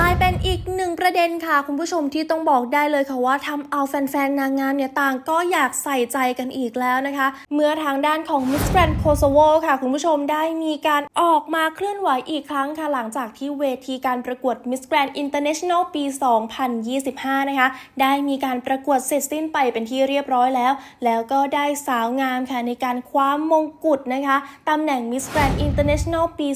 ลายเป็นอีกหนึ่งประเด็นค่ะ คุณผู้ชมที่ต้องบอกได้เลยค่ะว่าทำเอาแฟนๆ นางงามเนี่ยต่างก็อยากใส่ใจกันอีกแล้วนะคะ เมื่อทางด้านของ Miss Grand Kosovo ค่ะ คุณผู้ชมได้มีการออกมาเคลื่อนไหวอีกครั้งค่ะ หลังจากที่เวทีการประกวด Miss Grand International ปี 2025 นะคะ ได้มีการประกวดเสร็จสิ้นไปเป็นที่เรียบร้อยแล้ว แล้วก็ได้สาวงามค่ะในการคว้ามงกุฎนะคะตำแหน่ง Miss Grand International ปี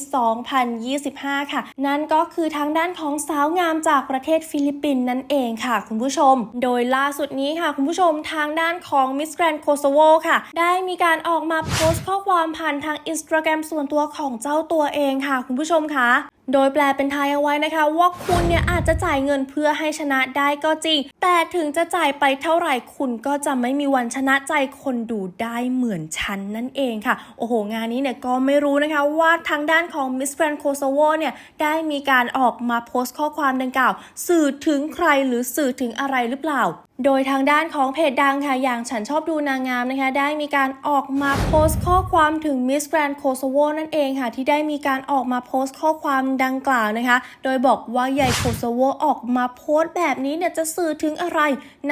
2025 ค่ะ นั่นก็คือทางด้านของสาวงามจากประเทศฟิลิปปินส์นั่นเองค่ะคุณผู้ชม โดยล่าสุดนี้ค่ะคุณผู้ชมทางด้านของมิสแกรนโคโซโวค่ะ ได้มีการออกมาโพสต์ข้อความผ่านทางอินสตาแกรมส่วนตัวของเจ้าตัวเองค่ะคุณผู้ชมคะ โดยแปลเป็นไทยเอาไว้นะคะ ว่าคุณเนี่ยอาจจะจ่ายเงินเพื่อให้ชนะได้ก็จริง แต่ถึงจะจ่ายไปเท่าไหร่คุณก็จะไม่มีวันชนะใจคนดูได้เหมือนฉันนั่นเองค่ะ โอ้โห งานนี้เนี่ยก็ไม่รู้นะคะว่าทางด้านของ Miss Grand Kosovo เนี่ยได้มีการออกมาโพสต์ข้อความดังกล่าว สื่อถึงใครหรือสื่อถึงอะไรหรือเปล่าโดยทางด้านของเพจดังค่ะอย่างฉันชอบดูนางงามนะคะ ได้มีการออกมาโพสต์ข้อความถึง Miss Grand Kosovo นั่นเองค่ะ ที่ได้มีการออกมาโพสต์ข้อความดังกล่าวนะคะ โดยบอกว่าใหญ่โคโซโวออกมาโพสต์แบบนี้เนี่ยจะสื่อถึงอะไร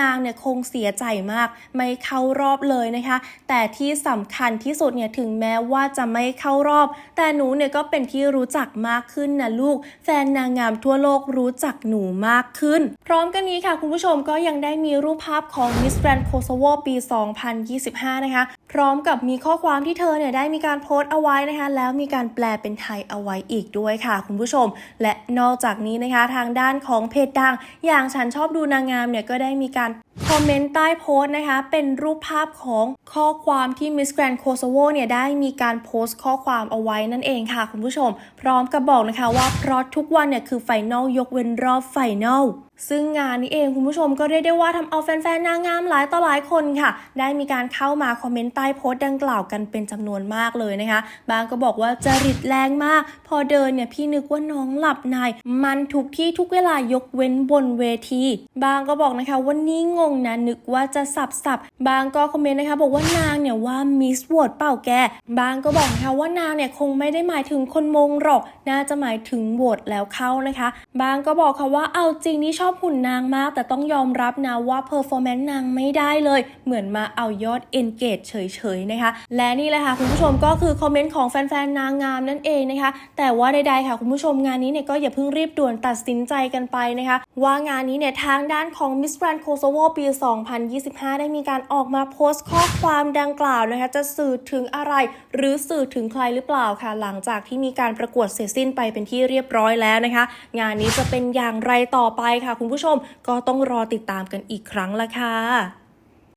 นางเนี่ยคงเสียใจมาก ไม่เข้ารอบเลยนะคะ แต่ที่สำคัญที่สุดเนี่ยถึงแม้ว่าจะไม่เข้ารอบ แต่หนูเนี่ยก็เป็นที่รู้จักมากขึ้นนะลูก แฟนนางงามทั่วโลกรู้จักหนูมากขึ้น พร้อมกันนี้ค่ะ คุณผู้ชมก็ยังได้มีรูปภาพของ Miss Grand Kosovo ปี 2025 นะคะ พร้อมกับมีข้อความที่เธอเนี่ยได้มีการโพสต์เอาไว้นะคะ แล้วมีการแปลเป็นไทยเอาไว้อีกด้วยค่ะคุณผู้ชม และนอกจากนี้นะคะทางด้านของเพจดัง อย่างฉันชอบดูนางงามเนี่ยก็ได้มีการคอมเมนต์ใต้โพสต์นะคะ เป็นรูปภาพของข้อความที่ Miss Grand Kosovo เนี่ยได้มีการโพสต์ข้อความเอาไว้นั่นเองค่ะคุณผู้ชม พร้อมกับบอกนะคะว่าเพราะทุกวันเนี่ยคือไฟนอลยกเว้นรอบไฟนอลซึ่งงานนี้เองคุณผู้ชมก็เรียกได้ว่าทำเอาแฟนๆนางงามหลายต่อหลายคนค่ะ ได้มีการเข้ามาคอมเมนต์ใต้โพสต์ดังกล่าวกันเป็นจำนวนมากเลยนะคะ บางก็บอกว่าจริตแรงมาก พอเดินเนี่ยพี่นึกว่าน้องหลับในมันทุกที่ทุกเวลายกเว้นบนเวที บางก็บอกนะคะว่านี่งงนะนึกว่าจะสับสับบางก็คอมเมนต์นะคะบอกว่านางเนี่ยว่ามิสวอดเปล่าแก บางก็บอกนะคะว่านางเนี่ยคงไม่ได้หมายถึงคนมงหรอก น่าจะหมายถึงโหวตแล้วเข้านะคะ บางก็บอกค่ะว่าเอาจริงนี่ชอบหุ่นนางมาก แต่ต้องยอมรับนะว่าเพอร์ฟอร์แมนซ์นางไม่ได้เลย เหมือนมาเอายอด engage เฉยๆนะคะ และนี่แหละค่ะคุณผู้ชมก็คือคอมเมนต์ของแฟนๆนางงามนั่นเองนะคะ แต่ว่าใดๆค่ะคุณผู้ชมงานนี้เนี่ยก็อย่าเพิ่งรีบด่วนตัดสินใจกันไปนะคะ ว่างานนี้เนี่ยทางด้านของ Miss Grand Kosovo ปี 2025 ได้มีการออกมาโพสต์ข้อความดังกล่าวนะคะจะสื่อถึงอะไรหรือสื่อถึงใครหรือเปล่าค่ะ หลังจากที่มีการประกวดเสร็จสิ้นไปเป็นที่เรียบร้อยแล้วนะคะ งานนี้จะเป็นอย่างไรต่อไปค่ะ คุณผู้ชมก็ต้องรอติดตามกันอีกครั้งละค่ะ